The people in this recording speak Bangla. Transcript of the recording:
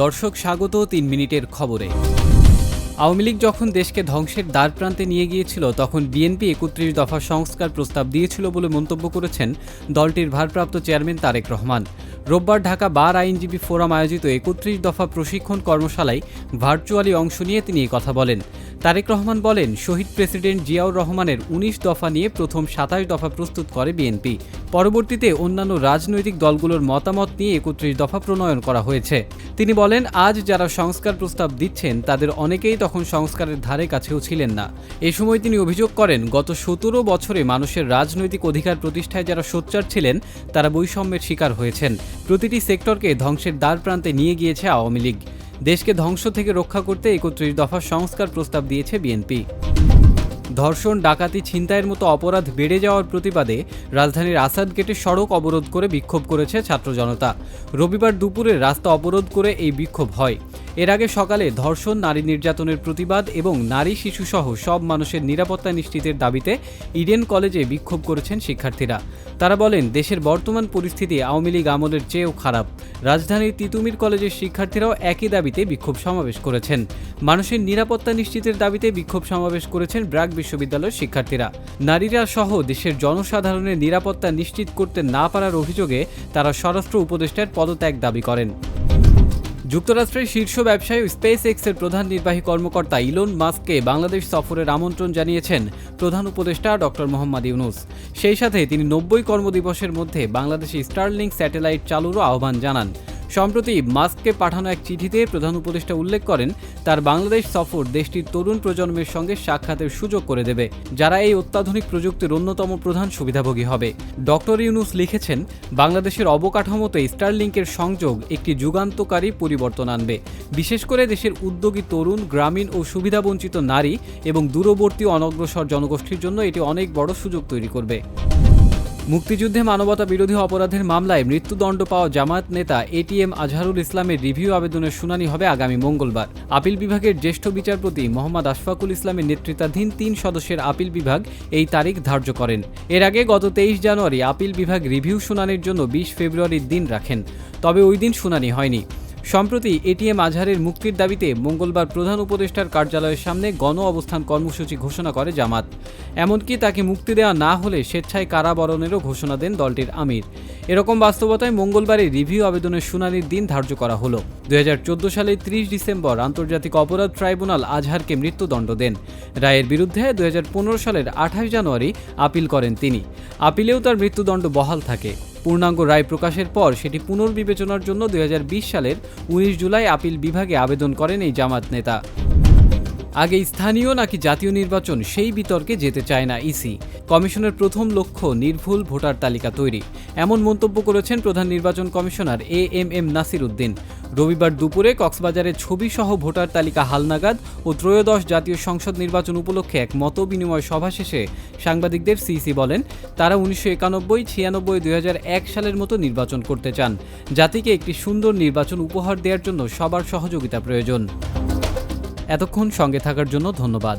দর্শক, স্বাগত তিন মিনিটের খবরে। আওয়ামী লীগ যখন দেশকে ধ্বংসের দ্বার প্রান্তে নিয়ে গিয়েছিল, তখন বিএনপি একত্রিশ দফা সংস্কার প্রস্তাব দিয়েছিল বলে মন্তব্য করেছেন দলটির ভারপ্রাপ্ত চেয়ারম্যান তারেক রহমান। রোববার ঢাকা বার আইনজীবী ফোরাম আয়োজিত একত্রিশ দফা প্রশিক্ষণ কর্মশালায় ভার্চুয়ালি অংশ নিয়ে তিনি কথা বলেন। তারেক রহমান বলেন, শহীদ প্রেসিডেন্ট জিয়াউর রহমানের উনিশ দফা নিয়ে প্রথম সাতাশ দফা প্রস্তুত করে বিএনপি। পরবর্তীতে অন্যান্য রাজনৈতিক দলগুলোর মতামত নিয়ে একত্রিশ দফা প্রণয়ন করা হয়েছে। তিনি বলেন, আজ যারা সংস্কার প্রস্তাব দিচ্ছেন, তাদের অনেকেই তখন সংস্কারের ধারে কাছেও ছিলেন না। এ সময় তিনি অভিযোগ করেন, গত সতেরো বছরে মানুষের রাজনৈতিক অধিকার প্রতিষ্ঠায় যারা সোচ্চার ছিলেন, তারা বৈষম্যের শিকার হয়েছেন। প্রতিটি সেক্টরকে ধ্বংসের দ্বার প্রান্তে নিয়ে গিয়েছে আওয়ামী লীগ। দেশকে ধ্বংস থেকে রক্ষা করতে একত্রিশ দফা সংস্কার প্রস্তাব দিয়েছে বিএনপি। ধর্ষণ, ডাকাতি, ছিনতাইয়ের মতো অপরাধ বেড়ে যাওয়ার প্রতিবাদে রাজধানীর আসাদ গেটে সড়ক অবরোধ করে বিক্ষোভ করেছে ছাত্র জনতা। রবিবার দুপুরে রাস্তা অবরোধ করে এই বিক্ষোভ হয়। এর আগে সকালে ধর্ষণ, নারী নির্যাতনের প্রতিবাদ এবং নারী শিশুসহ সব মানুষের নিরাপত্তা নিশ্চিতের দাবিতে ইডেন কলেজে বিক্ষোভ করেছেন শিক্ষার্থীরা। তারা বলেন, দেশের বর্তমান পরিস্থিতি আওয়ামী লীগ আমলের চেয়েও খারাপ। রাজধানীর তিতুমির কলেজের শিক্ষার্থীরাও একই দাবিতে বিক্ষোভ সমাবেশ করেছেন। মানুষের নিরাপত্তা নিশ্চিতের দাবিতে বিক্ষোভ সমাবেশ করেছেন ব্র্যাক বিশ্ববিদ্যালয়ের শিক্ষার্থীরা। নারীরা সহ দেশের জনসাধারণের নিরাপত্তা নিশ্চিত করতে না পারার অভিযোগে তারা স্বরাষ্ট্র উপদেষ্টার পদত্যাগ দাবি করেন। যুক্তরাষ্ট্রের শীর্ষ ব্যবসায়ী স্পেস এক্সের প্রধান নির্বাহী কর্মকর্তা ইলন মাস্ককে বাংলাদেশ সফরের আমন্ত্রণ জানিয়েছেন প্রধান উপদেষ্টা ডক্টর মোহাম্মদ ইউনুস। সেই সাথে তিনি নব্বই কর্মদিবসের মধ্যে বাংলাদেশে স্টারলিংক স্যাটেলাইট চালুরও আহ্বান জানান। সম্প্রতি মাস্ককে পাঠানো এক চিঠিতে প্রধান উপদেষ্টা উল্লেখ করেন, তার বাংলাদেশ সফর দেশটির তরুণ প্রজন্মের সঙ্গে সাক্ষাতের সুযোগ করে দেবে, যারা এই অত্যাধুনিক প্রযুক্তির অন্যতম প্রধান সুবিধাভোগী হবে। ডক্টর ইউনুস লিখেছেন, বাংলাদেশের অবকাঠামোতে স্টারলিংকের সংযোগ একটি যুগান্তকারী পরিবর্তন আনবে। বিশেষ করে দেশের উদ্যোগী তরুণ, গ্রামীণ ও সুবিধাবঞ্চিত নারী এবং দূরবর্তী অনগ্রসর জনগোষ্ঠীর জন্য এটি অনেক বড় সুযোগ তৈরি করবে। মুক্তিযুদ্ধে মানবতা বিরোধী অপরাধের মামলায় মৃত্যুদণ্ড পাওয়া জামায়াত নেতা এটিএম আজহারুল ইসলামের রিভিউ আবেদনের শুনানি হবে আগামী মঙ্গলবার। আপিল বিভাগের জ্যেষ্ঠ বিচারপতি মোহাম্মদ আশফাকুল ইসলামের নেতৃত্বাধীন তিন সদস্যের আপিল বিভাগ এই তারিখ ধার্য করেন। এর আগে গত তেইশ জানুয়ারি আপিল বিভাগ রিভিউ শুনানির জন্য বিশ ফেব্রুয়ারির দিন রাখেন। তবে ওই দিন শুনানি হয়নি। সম্প্রতি এটিএম আজহারের মুক্তির দাবিতে মঙ্গলবার প্রধান উপদেষ্টার কার্যালয়ের সামনে গণ অবস্থান কর্মসূচি ঘোষণা করে জামাত। এমনকি তাকে মুক্তি দেওয়া না হলে স্বেচ্ছায় কারাবরণেরও ঘোষণা দেন দলটির আমির। এরকম বাস্তবতায় মঙ্গলবারে রিভিউ আবেদনের শুনানির দিন ধার্য করা হলো। দুই সালের ত্রিশ ডিসেম্বর আন্তর্জাতিক অপরাধ ট্রাইব্যুনাল আজহারকে মৃত্যুদণ্ড দেন। রায়ের বিরুদ্ধে দুই হাজার পনেরো সালের আঠাশ জানুয়ারি আপিল করেন তিনি। আপিলেও তার মৃত্যুদণ্ড বহাল থাকে। পূর্ণাঙ্গ রায় প্রকাশের পর সেটি পুনর্বিবেচনার জন্য দু হাজার বিশ সালের উনিশ জুলাই আপিল বিভাগে আবেদন করেন এই জামাত নেতা। আগে স্থানীয় নাকি জাতীয় নির্বাচন সেই বিতর্কে যেতে চায় না ইসি। কমিশনের প্রথম লক্ষ্য নির্ভুল ভোটার তালিকা তৈরি। এমন মন্তব্য করেছেন প্রধান নির্বাচন commissioner A M M Nasir Uddin. রবিবার দুপুরে কক্সবাজারে ছবিসহ ভোটার তালিকা হালনাগাদ ও ত্রয়োদশ জাতীয় সংসদ নির্বাচন উপলক্ষে এক মত বিনিময় সভা শেষে সাংবাদিকদের সিসি বলেন, তারা উনিশশো একানব্বই, ছিয়ানব্বই, দুই সালের মতো নির্বাচন করতে চান। জাতিকে একটি সুন্দর নির্বাচন উপহার দেওয়ার জন্য সবার সহযোগিতা প্রয়োজন। এতক্ষণ সঙ্গে থাকার জন্য ধন্যবাদ।